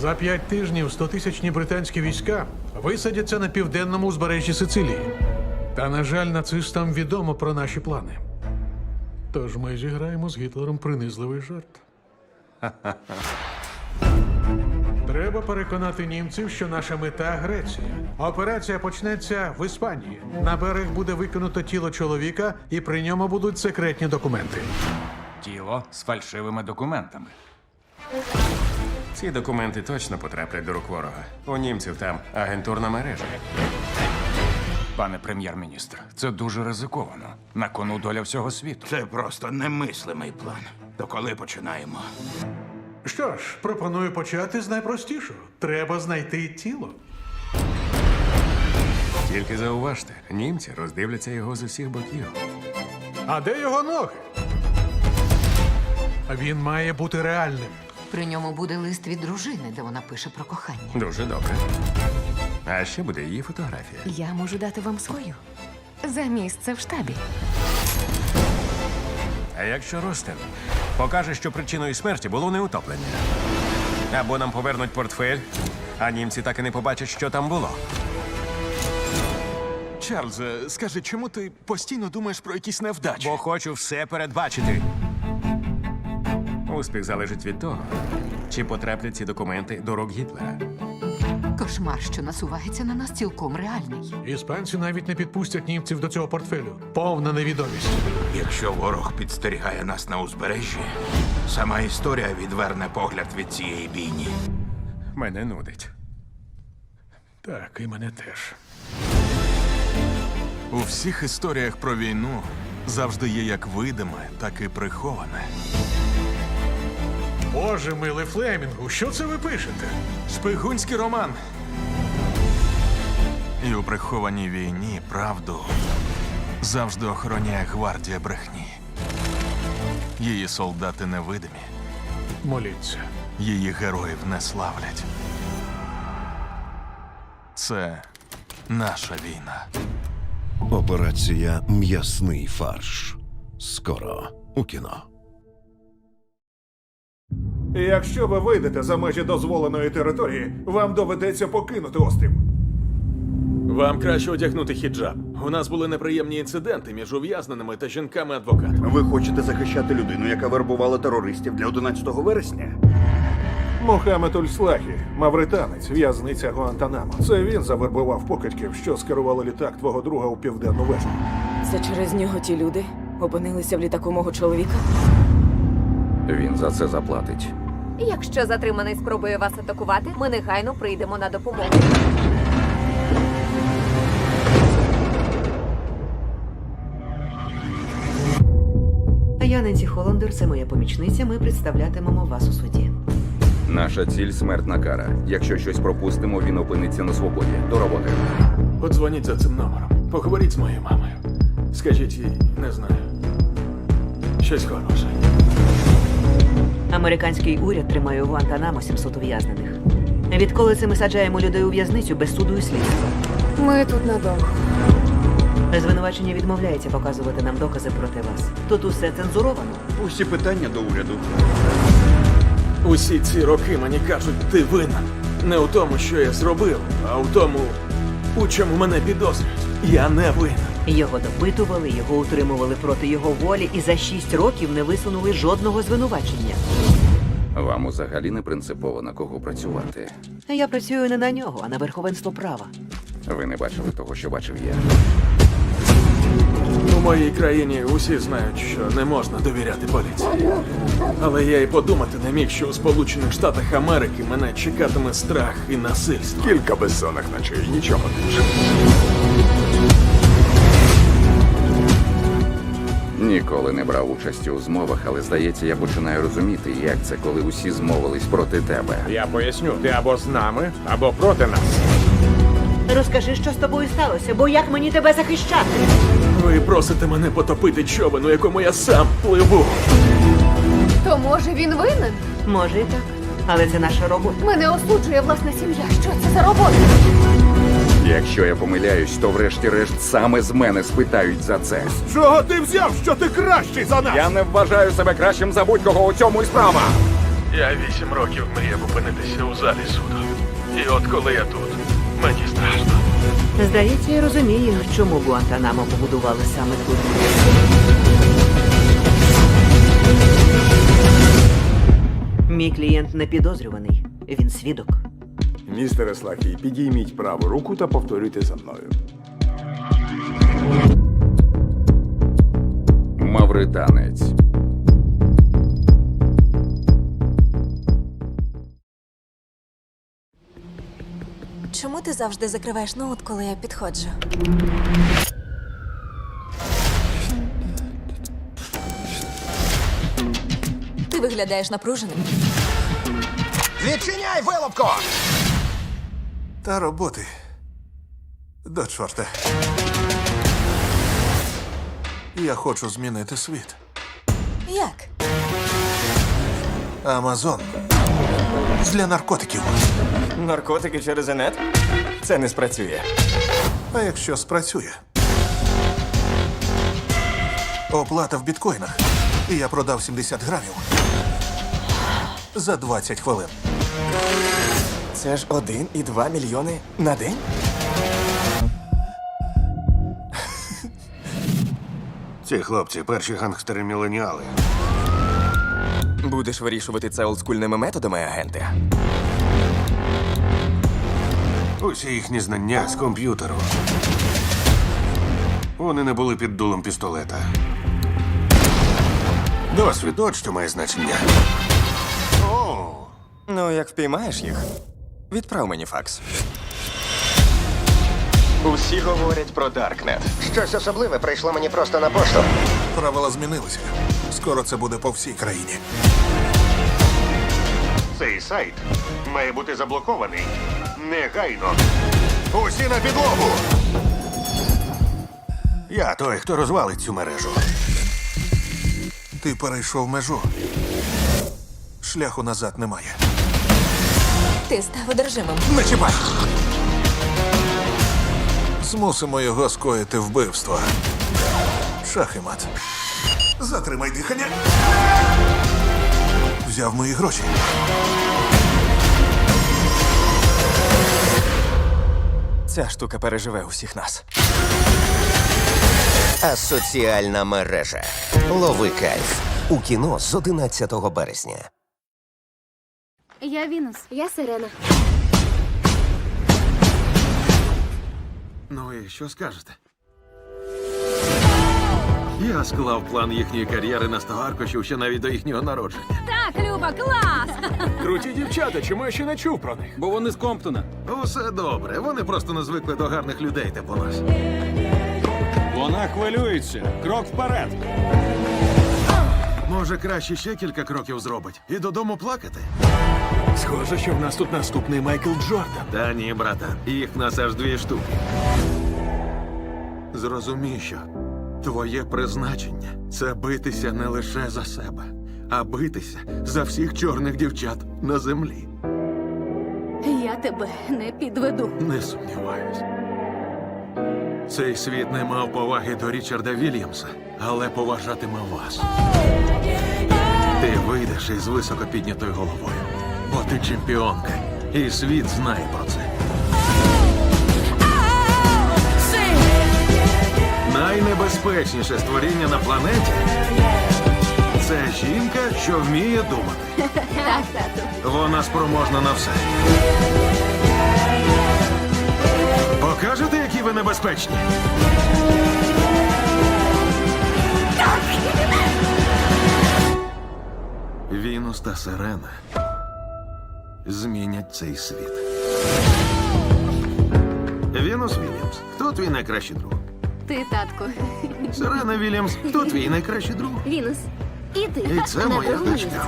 За п'ять тижнів 100-тисячні британські війська висадяться на південному узбережжі Сицилії. Та, на жаль, нацистам відомо про наші плани. Тож ми зіграємо з Гітлером принизливий жарт. Треба переконати німців, що наша мета Греція. Операція почнеться в Іспанії. На берег буде викинуто тіло чоловіка, і при ньому будуть секретні документи. Тіло з фальшивими документами. Ці документи точно потраплять до рук ворога. У німців там агентурна мережа. Пане прем'єр-міністр, це дуже ризиковано. На кону доля всього світу. Це просто немислимий план. То коли починаємо? Що ж, пропоную почати з найпростішого. Треба знайти тіло. Тільки зауважте, німці роздивляться його з усіх боків. А де його ноги? Він має бути реальним. При ньому буде лист від дружини, де вона пише про кохання. Дуже добре. А ще буде її фотографія. Я можу дати вам свою за місце в штабі. А якщо Ростен покаже, що причиною смерті було не утоплення? Або нам повернуть портфель, а німці так і не побачать, що там було. Чарльзе, скажи, чому ти постійно думаєш про якісь невдачі? Бо хочу все передбачити. Успіх залежить від того, чи потраплять ці документи до рук Гітлера. Кошмар, що насувається на нас, цілком реальний. Іспанці навіть не підпустять німців до цього портфелю. Повна невідомість. Якщо ворог підстерігає нас на узбережжі, сама історія відверне погляд від цієї бійні. Мене нудить. Так, і мене теж. У всіх історіях про війну завжди є як видиме, так і приховане. Боже милий Флемінгу, що це ви пишете? Шпигунський роман. І у прихованій війні правду завжди охороняє гвардія брехні. Її солдати невидимі, Моліться. її героїв не славлять. Це наша війна. Операція М'ясний фарш. Скоро у кіно. Якщо ви вийдете за межі дозволеної території, вам доведеться покинути острів. Вам краще одягнути хіджаб. У нас були неприємні інциденти між ув'язненими та жінками-адвокатами. Ви хочете захищати людину, яка вербувала терористів для 11 вересня? Мохамед Ульслахі, мавританець, в'язниця Гуантанамо. Це він завербував покидьків, що скерували літак твого друга у південну вежу. Це через нього ті люди опинилися в літаку мого чоловіка. Він за це заплатить. Якщо затриманий спробує вас атакувати, ми негайно прийдемо на допомогу. Я Ненсі Холландер, це моя помічниця. Ми представлятимемо вас у суді. Наша ціль смертна кара. Якщо щось пропустимо, він опиниться на свободі. До роботи. Подзвоніть за цим номером. Поговоріть з моєю мамою. Скажіть їй, не знаю. Щось хороше. Американський уряд тримає у Гуантанамо 700 ув'язнених. Відколи це ми саджаємо людей у в'язницю без суду і слідства. Ми тут надовго. Звинувачення відмовляється показувати нам докази проти вас. Тут усе цензуровано. Усі питання до уряду. Усі ці роки мені кажуть, ти винен. Не у тому, що я зробив, а у тому, у чому мене підозрюють. Я не винен. Його допитували, його утримували проти його волі і за шість років не висунули жодного звинувачення. Вам взагалі не принципово на кого працювати. Я працюю не на нього, а на верховенство права. Ви не бачили того, що бачив я. У моїй країні усі знають, що не можна довіряти поліції. Але я й подумати не міг, що у Сполучених Штатах Америки мене чекатиме страх і насильство. Кілька безсонних ночей, нічого більше. Ніколи не брав участі у змовах, але здається, я починаю розуміти, як це, коли усі змовились проти тебе. Я поясню, ти або з нами, або проти нас. Розкажи, що з тобою сталося, бо як мені тебе захищати? Ви просите мене потопити човен, у якому я сам пливу. То може він винен? Може і так, але це наша робота. Мене осуджує власна сім'я. Що це за робота? Якщо я помиляюсь, то врешті-решт саме з мене спитають за це. Чого ти взяв, що ти кращий за нас? Я не вважаю себе кращим за будь-кого у цьому і справа. Я вісім років мріяв опинитися у залі суду. І от коли я тут, мені страшно. Здається, я розумію, чому Гуантанамо побудували саме тут. Мій клієнт не підозрюваний. Він свідок. Містере Слахій, підійміть праву руку та повторюйте за мною. Мавританець. Чому ти завжди закриваєш ноут, коли я підходжу? Ти виглядаєш напруженим. Відчиняй, вилупко! Та роботи. До чорта. Я хочу змінити світ. Як? Амазон. Для наркотиків. Наркотики через інет? Це не спрацює. А якщо спрацює? Оплата в біткоїнах. І я продав 70 грамів. За 20 хвилин. Це ж один і два мільйони на день? Ці хлопці перші гангстери-міленіали. Будеш вирішувати це олдскульними методами, агенти. Усі їхні знання з комп'ютеру. Вони не були під дулом пістолета. Досвід от що має значення. О, Ну, як впіймаєш їх, відправ мені факс. Усі говорять про Даркнет. щось особливе прийшло мені просто на пошту. Правила змінилися. Скоро це буде по всій країні. Цей сайт має бути заблокований негайно. Усі на підлогу. Я той, хто розвалить цю мережу. Ти перейшов межу. Шляху назад немає. Ти став одержимим. Не чіпай! Змусимо його скоїти вбивство. Шах і мат. Затримай дихання. Взяв мої гроші. Ця штука переживе усіх нас. Асоціальна мережа. Лови кайф. У кіно з 11 березня. Я Вінус. Я Сирена. Ну і що скажете? Я склав план їхньої кар'єри на 100 аркушів ще навіть до їхнього народження. Так, Люба, клас! Круті дівчата, чому я ще не чув про них? Бо вони з Комптона. Усе добре. Вони просто не звикли до гарних людей, типу нас. Вона хвилюється. Крок вперед. Може, краще ще кілька кроків зробить і додому плакати. Схоже, що в нас тут наступний Майкл Джордан. Та ні, брата, їх нас аж дві штуки. Зрозумій, що твоє призначення це битися не лише за себе, а битися за всіх чорних дівчат на землі. Я тебе не підведу. Не сумніваюсь. Цей світ не мав поваги до Річарда Вільямса, але поважатиме вас. Ти вийдеш із високо піднятою головою, бо ти чемпіонка, і світ знає про це. Найнебезпечніше створіння на планеті це жінка, що вміє думати. Вона спроможна на все. Покажете, які ви небезпечні? Вінус та Сирена змінять цей світ. Вінус Вільямс, хто твій найкращий друг? Ти, татку. Сирена Вільямс, хто твій найкращий друг? Вінус. І ти. І це моя дочка.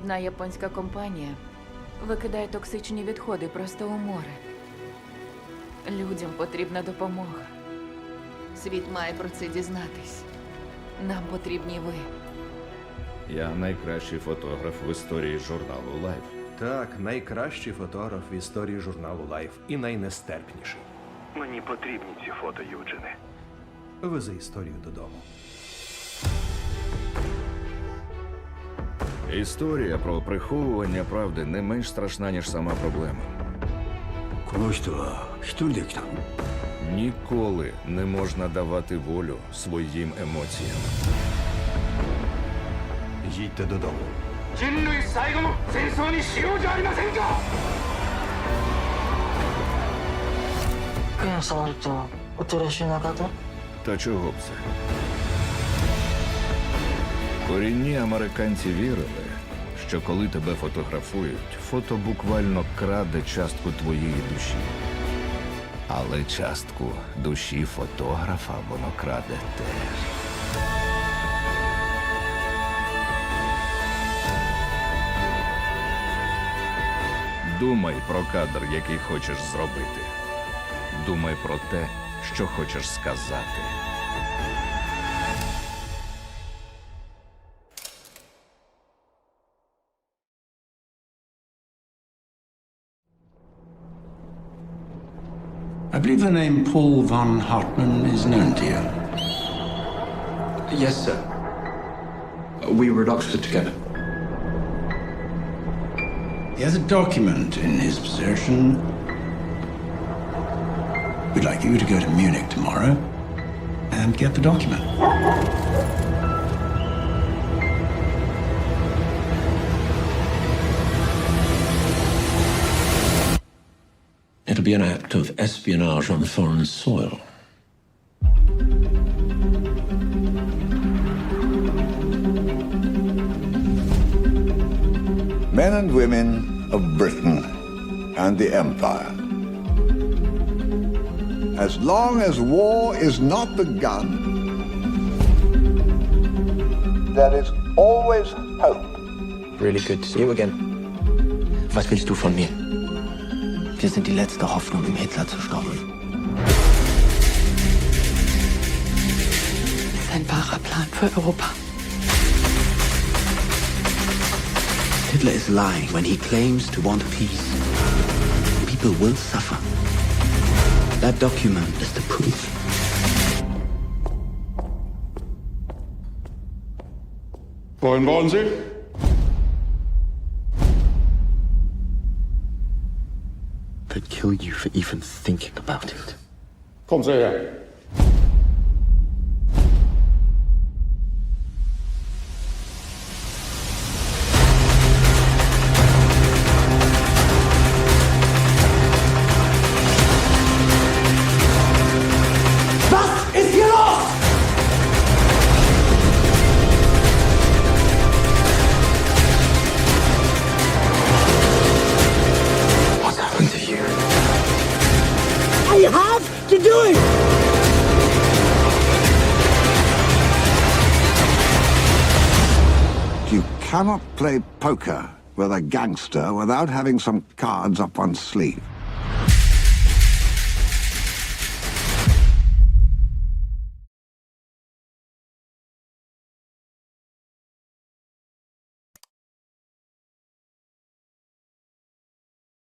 Одна японська компанія викидає токсичні відходи просто у море. Людям потрібна допомога. Світ має про це дізнатись. Нам потрібні ви. Я найкращий фотограф в історії журналу Life. Так, найкращий фотограф в історії журналу Life і найнестерпніший. Мені потрібні ці фото, Юджине. Вези історію додому. Історія про приховування правди не менш страшна, ніж сама проблема. Ніколи не можна давати волю своїм емоціям. Їдьте додому. 人類最後の戦争にしようじゃありませんか検査なんておとらしなかった Та чого б це? Корінні американці вірили, що коли тебе фотографують, фото буквально краде частку твоєї душі. Але частку душі фотографа воно краде теж. Думай про кадр, який хочеш зробити. Думай про те, що хочеш сказати. I believe the name Paul von Hartmann is known to you. Yes, sir. We were at Oxford together. He has a document in his possession. We'd like you to go to Munich tomorrow and get the document. It'll be an act of espionage on foreign soil. Men and women of Britain and the Empire. As long as war is not begun, there is always hope. Really good to see you again. Was willst du von mir? Wir sind die letzte Hoffnung, um Hitler zu stoppen. Das ist ein wahrer Plan für Europa. Hitler is lying when he claims to want peace. People will suffer. That document is the proof. Wohin wollen Sie? They'd kill you for even thinking about it. Kommen Sie her. Cannot play poker with a gangster without having some cards up one's sleeve.